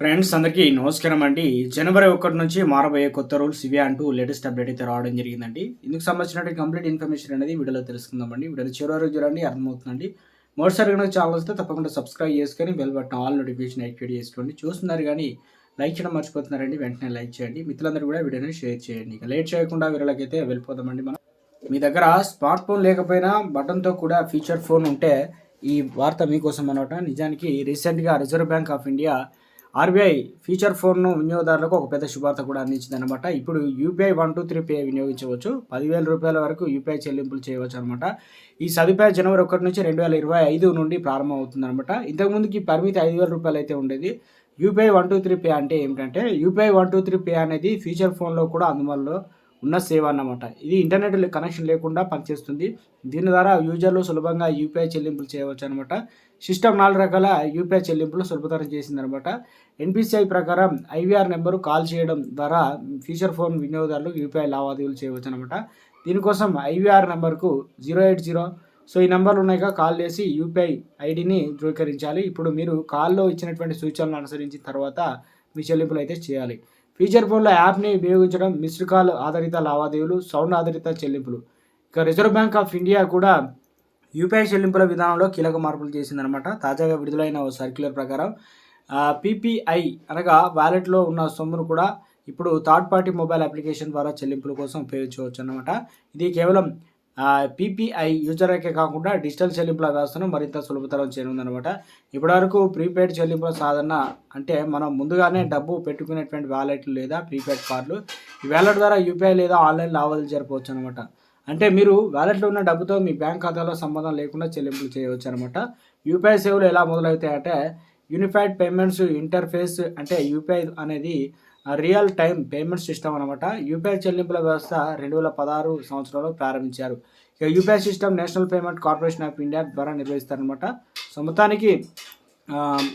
Friends అందరికీ నమస్కారం అండి. జనవరి ఒకటి నుంచి మారబోయే కొత్త రూల్స్ ఇవే అంటూ లేటెస్ట్ అప్డేట్ అయితే రావడం జరిగిందండి. ఇందుకు సంబంధించినటువంటి కంప్లీట్ ఇన్ఫర్మేషన్ అనేది వీడియోలో తెలుసుకుందామండి. వీడియో చివరి వరకు చూడండి అర్థమవుతుందండి. మొదటిసారి కనుక ఛానల్ వస్తే తప్పకుండా సబ్స్క్రైబ్ చేసుకొని bell button all notification activate చేసుకోండి. చూస్తున్నారు కానీ లైక్ చేయడం మర్చిపోతున్నారండి. వెంటనే లైక్ చేయండి. మిత్రులందరూ కూడా వీడియోని షేర్ చేయండి. ఇక లేట్ చేయకుండా వీళ్ళకైతే వెళ్ళిపోదామండి మనం. మీ దగ్గర స్మార్ట్ ఫోన్ లేకపోయినా బటన్తో కూడా ఫీచర్ ఫోన్ ఉంటే ఈ వార్త మీకోసం అనమాట నిజానికి రీసెంట్గా Reserve Bank of India RBI feature ఫోన్ను వినియోగదారులకు ఒక పెద్ద శుభార్త కూడా అందించింది అనమాట ఇప్పుడు UPI one two three pay వినియోగించవచ్చు. పదివేల రూపాయల వరకు యూపీఐ చెల్లింపులు చేయవచ్చు అనమాట ఈ సదుపాయం జనవరి ఒకటి నుంచి రెండు వేల ఇరవై ఐదు నుండి ప్రారంభం అవుతుంది అనమాట ఇంతకుముందుకి పరిమితి ఐదు వేల రూపాయలు అయితే ఉండేది. UPI one two three pay అంటే ఏమిటంటే UPI one two three pay అనేది ఫీచర్ ఫోన్లో కూడా అందుబాటులో ఉన్న సేవ అన్నమాట. ఇది ఇంటర్నెట్ కనెక్షన్ లేకుండా పనిచేస్తుంది. దీని ద్వారా యూజర్లు సులభంగా యూపీఐ చెల్లింపులు చేయవచ్చు అనమాట సిస్టమ్ నాలుగు రకాల యూపీఐ చెల్లింపులు సులభతరం చేసిందనమాట ఎన్పిసిఐ ప్రకారం ఐవీఆర్ నెంబరు కాల్ చేయడం ద్వారా ఫీచర్ ఫోన్ వినియోగదారులు యూపీఐ లావాదేవీలు చేయవచ్చు అనమాట దీనికోసం ఐవీఆర్ నెంబర్కు జీరో ఎయిట్ జీరో. సో ఈ నెంబర్లు ఉన్నాయిగా కాల్ చేసి యూపీఐ ఐడిని ధృవీకరించాలి. ఇప్పుడు మీరు కాల్లో ఇచ్చినటువంటి సూచనలు అనుసరించిన తర్వాత మీ చెల్లింపులు అయితే చేయాలి. ఫీచర్ ఫోన్లో యాప్ని ఉపయోగించడం మిస్డ్ కాల్ ఆధారిత లావాదేవీలు సౌండ్ ఆధారిత చెల్లింపులు. ఇక రిజర్వ్ బ్యాంక్ ఆఫ్ ఇండియా కూడా యూపీఐ చెల్లింపుల విధానంలో కీలక మార్పులు చేసిందనమాట తాజాగా విడుదలైన ఓ సర్క్యులర్ ప్రకారం పీపీఐ అనగా వ్యాలెట్లో ఉన్న సొమ్మును కూడా ఇప్పుడు థర్డ్ పార్టీ మొబైల్ అప్లికేషన్ ద్వారా చెల్లింపుల కోసం ఉపయోగించవచ్చు అనమాట ఇది కేవలం పీపీఐ యూజర్కే కాకుండా డిజిటల్ చెల్లింపుల వ్యవస్థను మరింత సులభతరం చేయనుందనమాట. ఇప్పటివరకు ప్రీపెయిడ్ చెల్లింపుల సాధన అంటే మనం ముందుగానే డబ్బు పెట్టుకునేటువంటి వ్యాలెట్లు లేదా ప్రీపెయిడ్ కార్డులు ఈ వ్యాలెట్ ద్వారా యూపీఐ లేదా ఆన్లైన్ లావాదేవీలు జరపవచ్చు అనమాట అంటే మీరు వ్యాలెట్లో ఉన్న డబ్బుతో మీ బ్యాంక్ ఖాతాలో సంబంధం లేకుండా చెల్లింపులు చేయవచ్చు అనమాట యూపీఐ సేవలు ఎలా మొదలవుతాయంటే యూనిఫైడ్ పేమెంట్స్ ఇంటర్ఫేస్ అంటే యూపీఐ అనేది రియల్ టైం పేమెంట్ సిస్టమ్ అనమాట యూపీఐ చెల్లింపుల వ్యవస్థ రెండు వేల పదహారు సంవత్సరంలో ప్రారంభించారు. ఇక UPI system National Payment Corporation of India ద్వారా నిర్వహిస్తారనమాట సో మొత్తానికి